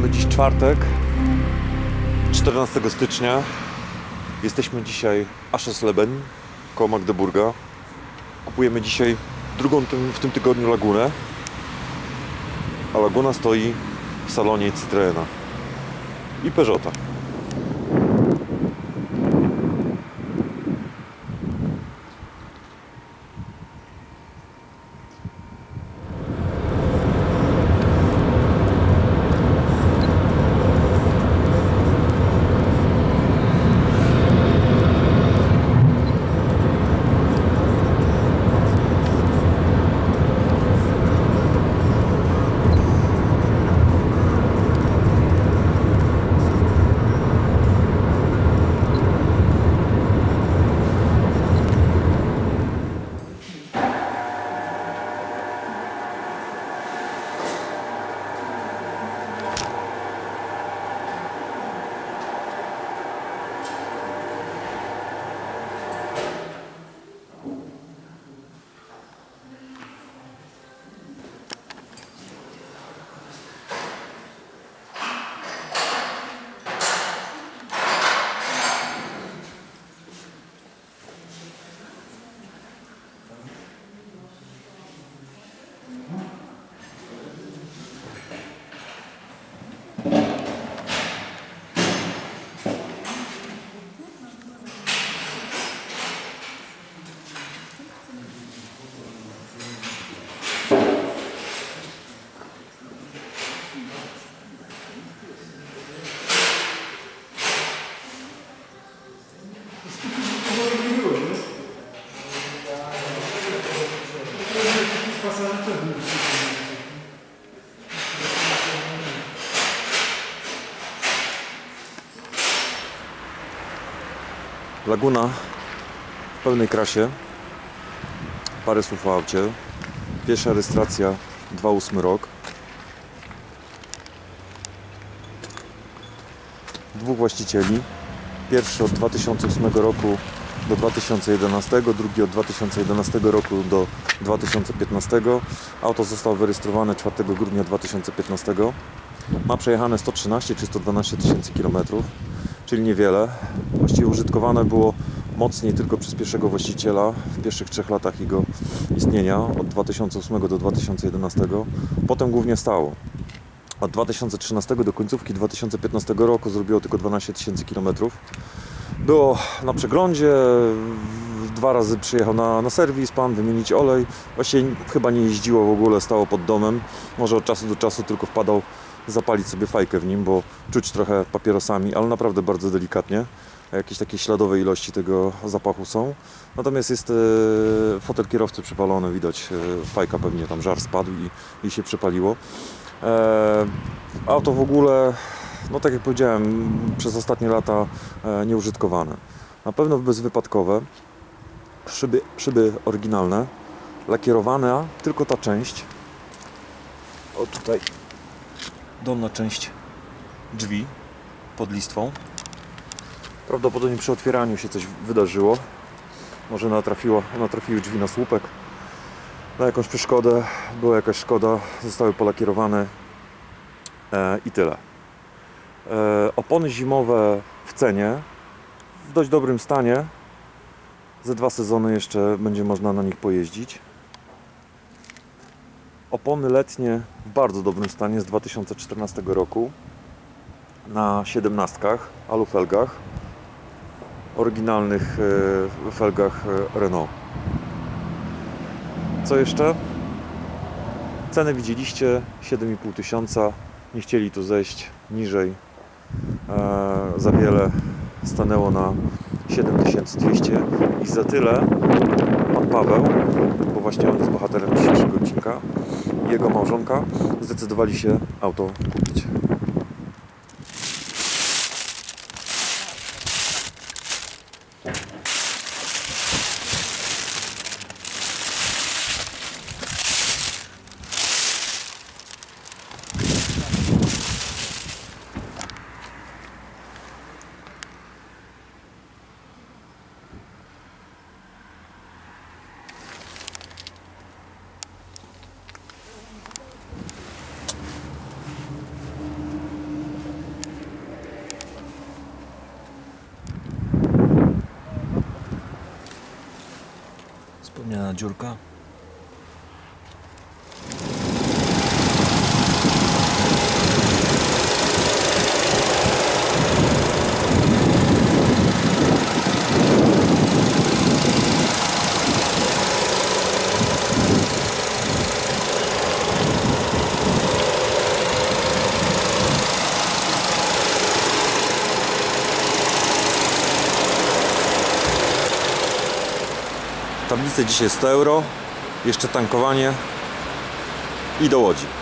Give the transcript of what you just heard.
Mamy dziś czwartek, 14 stycznia. Jesteśmy dzisiaj Aschesleben, koło Magdeburga. Kupujemy dzisiaj drugą w tym tygodniu lagunę. A laguna stoi w salonie Citroena i Peugeota. Laguna w pełnej krasie. Parę słów o aucie. Pierwsza rejestracja 2008 rok. Dwóch właścicieli. Pierwszy od 2008 roku do 2011, drugi od 2011 roku do 2015. Auto zostało wyrejestrowane 4 grudnia 2015. Ma przejechane 113 czy 112 tysięcy kilometrów, czyli niewiele. Właściwie użytkowane było mocniej tylko przez pierwszego właściciela w pierwszych trzech latach jego istnienia, od 2008 do 2011. Potem głównie stało. Od 2013 do końcówki 2015 roku zrobiło tylko 12 tysięcy kilometrów. Było na przeglądzie, dwa razy przyjechał na, na serwis pan wymienić olej. Właściwie chyba nie jeździło w ogóle, stało pod domem. Może od czasu do czasu tylko wpadał zapalić sobie fajkę w nim, bo czuć trochę papierosami, ale naprawdę bardzo delikatnie. Jakieś takie śladowe ilości tego zapachu są. Natomiast jest e, fotel kierowcy przypalony, widać e, fajka pewnie tam żar spadł i, i się przypaliło. E, auto w ogóle, no tak jak powiedziałem, przez ostatnie lata nieużytkowane. Na pewno bezwypadkowe, szyby, szyby oryginalne, lakierowana tylko ta część. O tutaj dolna część drzwi pod listwą. Prawdopodobnie przy otwieraniu się coś wydarzyło. Może natrafiło, natrafiły drzwi na słupek, na jakąś przeszkodę, była jakaś szkoda, zostały polakierowane e, i tyle. E, opony zimowe w cenie, w dość dobrym stanie. Ze dwa sezony jeszcze będzie można na nich pojeździć. Opony letnie w bardzo dobrym stanie z 2014 roku na 17 alufelgach, oryginalnych e, felgach e, Renault. Co jeszcze? Ceny widzieliście 7,5 tysiąca. Nie chcieli tu zejść niżej. E, za wiele stanęło na 7200 i za tyle pan Paweł, bo właśnie on jest bohaterem dzisiejszego odcinka, jego małżonka zdecydowali się auto kupić. вспомнена джурка. Tablice dzisiaj 100 euro, jeszcze tankowanie i do Łodzi.